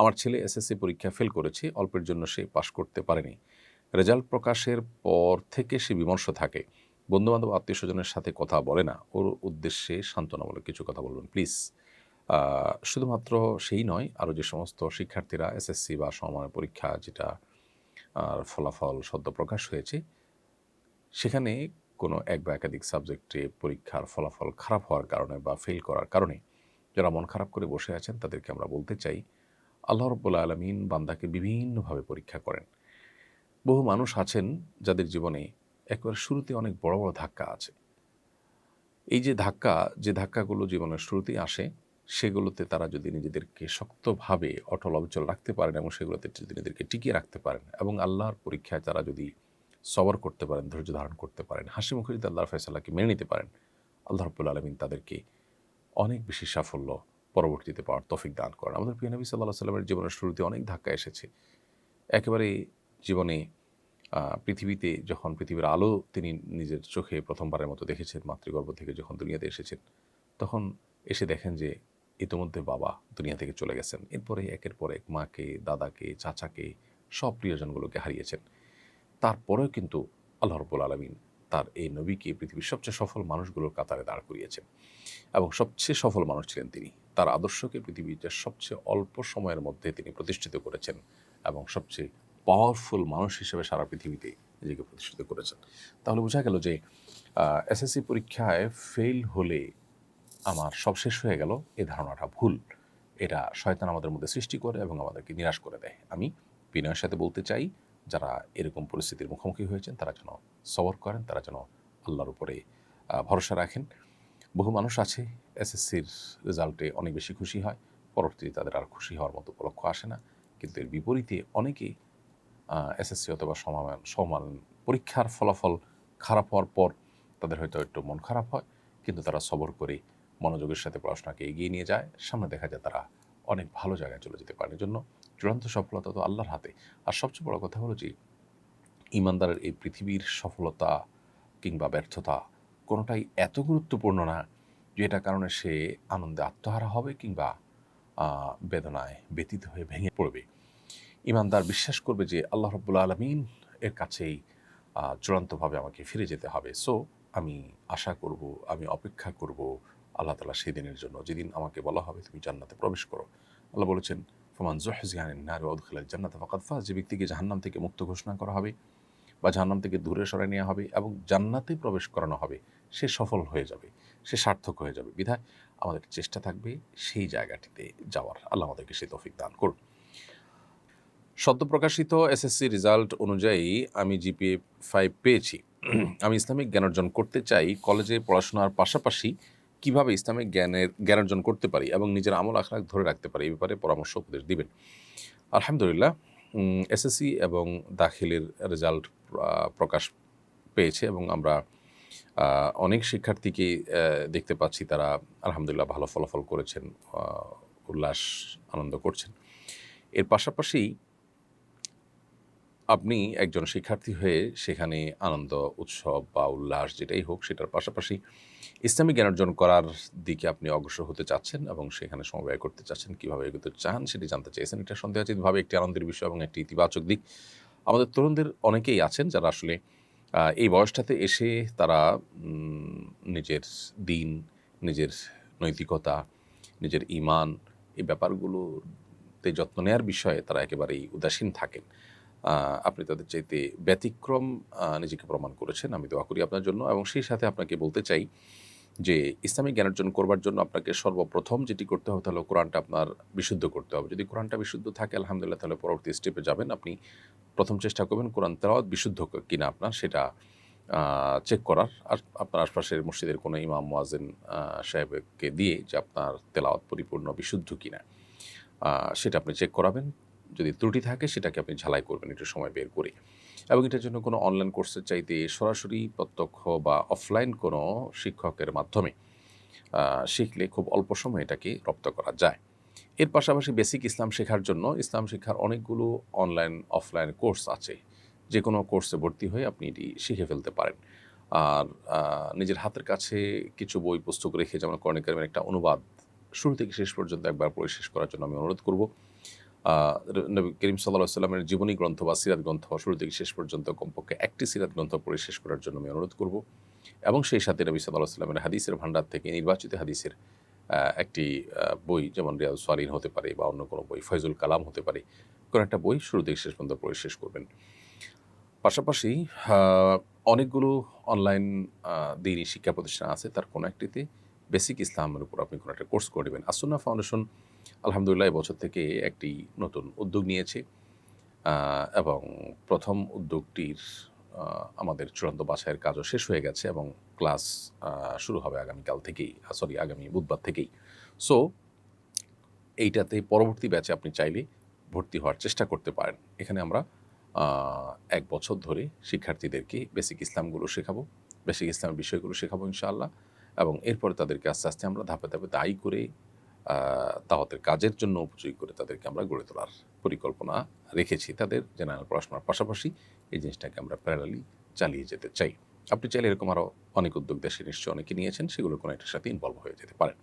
আমার ছেলে এসএসসি পরীক্ষা ফেল করেছে, অল্পের জন্য সে পাশ করতে পারেনি। রেজাল্ট প্রকাশের পর থেকে সে বিমর্ষ থাকে। বন্ধুবান্ধব, আত্মীয় স্বজনের সাথে কথা বলে না। ওর উদ্দেশ্যে সান্ত্বনামূলক কিছু কথা বলবেন প্লিজ শুধুমাত্র সেই নয়, আরও যে সমস্ত শিক্ষার্থীরা এসএসসি বা সমমানের পরীক্ষা যেটা ফলাফল সদ্য প্রকাশ হয়েছে, সেখানে কোনো এক বা একাধিক সাবজেক্টে পরীক্ষার ফলাফল খারাপ হওয়ার কারণে বা ফেল করার কারণে যারা মন খারাপ করে বসে আছেন, তাদেরকে আমরা বলতে চাই আল্লাহ রব্বুল্লা আলমিন বান্দাকে বিভিন্নভাবে পরীক্ষা করেন। বহু মানুষ আছেন যাদের জীবনে একবার শুরুতে অনেক বড় বড় ধাক্কা আছে। এই যে ধাক্কা, যে ধাক্কাগুলো জীবনের শুরুতেই আসে, সেগুলোতে তারা যদি নিজেদেরকে শক্তভাবে, অটল অবিচল রাখতে পারেন এবং সেগুলোতে যদি নিজেদেরকে টিকিয়ে রাখতে পারেন এবং আল্লাহর পরীক্ষায় তারা যদি সবর করতে পারেন, ধৈর্য ধারণ করতে পারেন, হাসি মুখে যদি আল্লাহর ফয়সাল্লাহকে মেনে নিতে পারেন, আল্লাহ রব্বুল আলমিন তাদেরকে অনেক বেশি সাফল্য পরবর্তীতে পাওয়ার তফিক দান করেন। আমাদের প্রিয় নবী সাল্লাহ সাল্লামের জীবনের শুরুতে অনেক ধাক্কা এসেছে। একেবারে জীবনে পৃথিবীতে যখন পৃথিবীর আলো তিনি নিজের চোখে প্রথমবারের মতো দেখেছেন, মাতৃগর্ভ থেকে যখন দুনিয়াতে এসেছেন, তখন এসে দেখেন যে ইতিমধ্যে বাবা দুনিয়া থেকে চলে গেছেন। এরপরে একের পর এক মাকে, দাদাকে, চাচাকে, সব প্রিয়জনগুলোকে হারিয়েছেন। তারপরেও কিন্তু আল্লাহ রব্বুল আলমিন তার এই নবীকে পৃথিবীর সবচেয়ে সফল মানুষগুলোর কাতারে দাঁড় করিয়েছেন। এবং সবচেয়ে সফল মানুষ ছিলেন তিনি। তার আদর্শকে পৃথিবীতে সবচেয়ে অল্প সময়ের মধ্যে তিনি প্রতিষ্ঠিত করেছেন এবং সবচেয়ে পাওয়ারফুল মানুষ হিসেবে সারা পৃথিবীতে নিজেকে প্রতিষ্ঠিত করেছেন। তাহলে বোঝা গেল যে এসএসসি পরীক্ষায় ফেল হলে আমার সব শেষ হয়ে গেল, এ ধারণাটা ভুল। এটা শয়তান আমাদের মধ্যে সৃষ্টি করে এবং আমাদেরকে নিরাশ করে দেয়। আমি বিনয়ের সাথে বলতে চাই যারা এরকম পরিস্থিতির মুখোমুখি হয়েছেন, তারা যেন সবর করেন, তারা যেন আল্লাহর উপরে ভরসা রাখেন। বহু মানুষ আছে, এসএসসির রেজাল্টে অনেক বেশি খুশি হয়, পরবর্তীতে তাদের আর খুশি হওয়ার মতো উপলক্ষ আসে না। কিন্তু এর বিপরীতে অনেকেই এসএসসি অথবা সমান সমান পরীক্ষার ফলাফল খারাপ হওয়ার পর তাদের হয়তো একটু মন খারাপ হয়, কিন্তু তারা সবর করে মনোযোগের সাথে পড়াশোনাকে এগিয়ে নিয়ে যায়। সামনে দেখা যায় তারা অনেক ভালো জায়গায় চলে যেতে পারে জন্য চূড়ান্ত সফলতা তো আল্লাহর হাতে। আর সবচেয়ে বড় কথা হলো যে, ইমানদারের এই পৃথিবীর সফলতা কিংবা ব্যর্থতা কোনোটাই এত গুরুত্বপূর্ণ না যে এটা কারণে সে আনন্দে আত্মহারা হবে কিংবা বেদনায় ব্যতীত হয়ে ভেঙে পড়বে। ইমানদার বিশ্বাস করবে যে, আল্লাহ রব্বুল্লা আলমিন এর কাছেই চূড়ান্তভাবে আমাকে ফিরে যেতে হবে। সো, আমি আশা করব, আমি অপেক্ষা করব আল্লাহ তালা সেই দিনের জন্য যেদিন আমাকে বলা হবে তুমি জান্নাতে প্রবেশ করো। আল্লাহ বলেছেন, ফমান জোহজিয়ান নার উদ্খিল জান্নাত ফাকাত যে ব্যক্তিকে জাহান্নাম থেকে মুক্ত ঘোষণা করা হবে বা জাহান্নাম থেকে দূরে সরাই নেওয়া হবে এবং জান্নাতে প্রবেশ করানো হবে, সে সফল হয়ে যাবে, সে সার্থক হয়ে যাবে। বিধায় আমাদের চেষ্টা থাকবে সেই জায়গাটিতে যাওয়ার। আল্লাহ আমাদেরকে সে তফিক দান করুন। সদ্য প্রকাশিত এসএসসি রেজাল্ট অনুযায়ী আমি জিপিএ ফাইভ পেয়েছি। আমি ইসলামিক জ্ঞান অর্জন করতে চাই, কলেজে পড়াশোনার পাশাপাশি কীভাবে ইসলামিক জ্ঞানের, জ্ঞান অর্জন করতে পারি এবং নিজের আমল আখলাক ধরে রাখতে পারি, এই ব্যাপারে পরামর্শ উপদেশ দিবেন। আলহামদুলিল্লাহ এসএসসি এবং দাখিলের রেজাল্ট প্রকাশ পেয়েছে এবং আমরা অনেক শিক্ষার্থীকে দেখতে পাচ্ছি তারা আলহামদুলিল্লাহ ভালো ফলাফল করেছেন উল্লাস আনন্দ করছেন। এর পাশাপাশি আপনি একজন শিক্ষার্থী হয়ে সেখানে আনন্দ, উৎসব বা উল্লাস যেটাই হোক সেটার পাশাপাশি ইসলামী জ্ঞান অর্জন করার দিকে আপনি অগ্রসর হতে চাচ্ছেন এবং সেখানে সমবায় করতে চাচ্ছেন, কীভাবে এগোতে চান সেটি জানতে চাইছেন এটা সন্দেহাচিতভাবে একটি আনন্দের বিষয় এবং একটি ইতিবাচক দিক। আমাদের তরুণদের অনেকেই আছেন যারা আসলে এই বয়সটাতে এসে তারা নিজের দিন, নিজের নৈতিকতা, নিজের ইমান, এই ব্যাপারগুলোতে যত্ন নেওয়ার বিষয়ে তারা একেবারেই উদাসীন থাকেন। আপনি তাদের চাইতে ব্যতিক্রম নিজেকে প্রমাণ করেছেন, আমি দোয়া করি আপনার জন্য। এবং সেই সাথে আপনাকে বলতে চাই যে, ইসলামিক জ্ঞান অর্জন করবার জন্য আপনাকে সর্বপ্রথম যেটি করতে হবে তাহলে কোরআনটা আপনার বিশুদ্ধ করতে হবে। যদি কোরআনটা বিশুদ্ধ থাকে, আলহামদুলিল্লাহ, তাহলে পরবর্তী স্টেপে যাবেন। আপনি প্রথম চেষ্টা করবেন কোরআন তেলাওয়াত বিশুদ্ধ কিনা আপনার, সেটা চেক করার। আর আপনার আশপাশের মসজিদের কোনো ইমাম মোয়াজেন সাহেবকে দিয়ে যে আপনার তেলাওয়াত পরিপূর্ণ বিশুদ্ধ কিনা সেটা আপনি চেক করাবেন। যদি ত্রুটি থাকে সেটাকে আপনি ঝালাই করবেন, একটু সময় বের করে এবং এটার জন্য কোনো অনলাইন কোর্সের চাইতে সরাসরি প্রত্যক্ষ বা অফলাইন কোনো শিক্ষকের মাধ্যমে শিখলে খুব অল্প সময় এটাকে রপ্ত করা যায়। এর পাশাপাশি বেসিক ইসলাম শেখার জন্য ইসলাম শিক্ষার অনেকগুলো অনলাইন অফলাইন কোর্স আছে। যে কোনো কোর্সে ভর্তি হয়ে আপনি এটি শিখে ফেলতে পারেন। আর নিজের হাতের কাছে কিছু বই, পুস্তক রেখে যেমন কর্ণিকারের একটা অনুবাদ, শুরু থেকে শেষ পর্যন্ত একবার পড়ে শেষ করার জন্য আমি অনুরোধ করব। নবী করিম সাল্লাহ সাল্লামের জীবনী গ্রন্থ বা সিরাত গ্রন্থ শুরু থেকে শেষ পর্যন্ত কমপক্ষে একটি সিরাত গ্রন্থ পড়ে শেষ করার জন্য আমি অনুরোধ করব। এবং সেই সাথে নবী সাল্লাহ সাল্লামের হাদিসের ভান্ডার থেকে নির্বাচিত হাদিসের একটি বই যেমন রিয়াজ সালিন হতে পারে বা অন্য কোনো বই, ফয়জুল কালাম হতে পারে, কোনো একটা বই শুরু থেকে শেষ পর্যন্ত পড়ে শেষ করবেন। পাশাপাশি অনেকগুলো অনলাইন দিনই শিক্ষা প্রতিষ্ঠান আছে, তার কোনো একটিতে বেসিক ইসলামের উপর আপনি কোনো একটা কোর্স করে নেবেন। আসুন্না ফাউন্ডেশন আলহামদুলিল্লাহ এবছর থেকে একটি নতুন উদ্যোগ নিয়েছে। এবং প্রথম উদ্যোগটির আমাদের চূড়ান্ত বাছাইয়ের কাজও শেষ হয়ে গেছে এবং ক্লাস শুরু হবে আগামীকাল থেকেই সরি, আগামী বুধবার থেকেই। সো, এইটাতে পরবর্তী ব্যাচে আপনি চাইলে ভর্তি হওয়ার চেষ্টা করতে পারেন। এখানে আমরা এক বছর ধরে শিক্ষার্থীদেরকে বেসিক ইসলামগুলো শেখাবো বেসিক ইসলামের বিষয়গুলো শেখাবো ইনশাআল্লাহ এবং এরপরে তাদেরকে আস্তে আস্তে আমরা ধাপে ধাপে দায়ী করে তাহতের কাজের জন্য উপযোগী করে তাদেরকে আমরা গড়ে তোলার পরিকল্পনা রেখেছি। তাদের জেনারেল পড়াশোনার পাশাপাশি এই জিনিসটাকে আমরা প্যারালি চালিয়ে যেতে চাই। আপনি চাইলে এরকম আরও অনেক উদ্যোগ দেশে নিশ্চয়ই অনেকে নিয়েছেন, সেগুলো কোনো একটার সাথে ইনভলভ হয়ে যেতে পারেন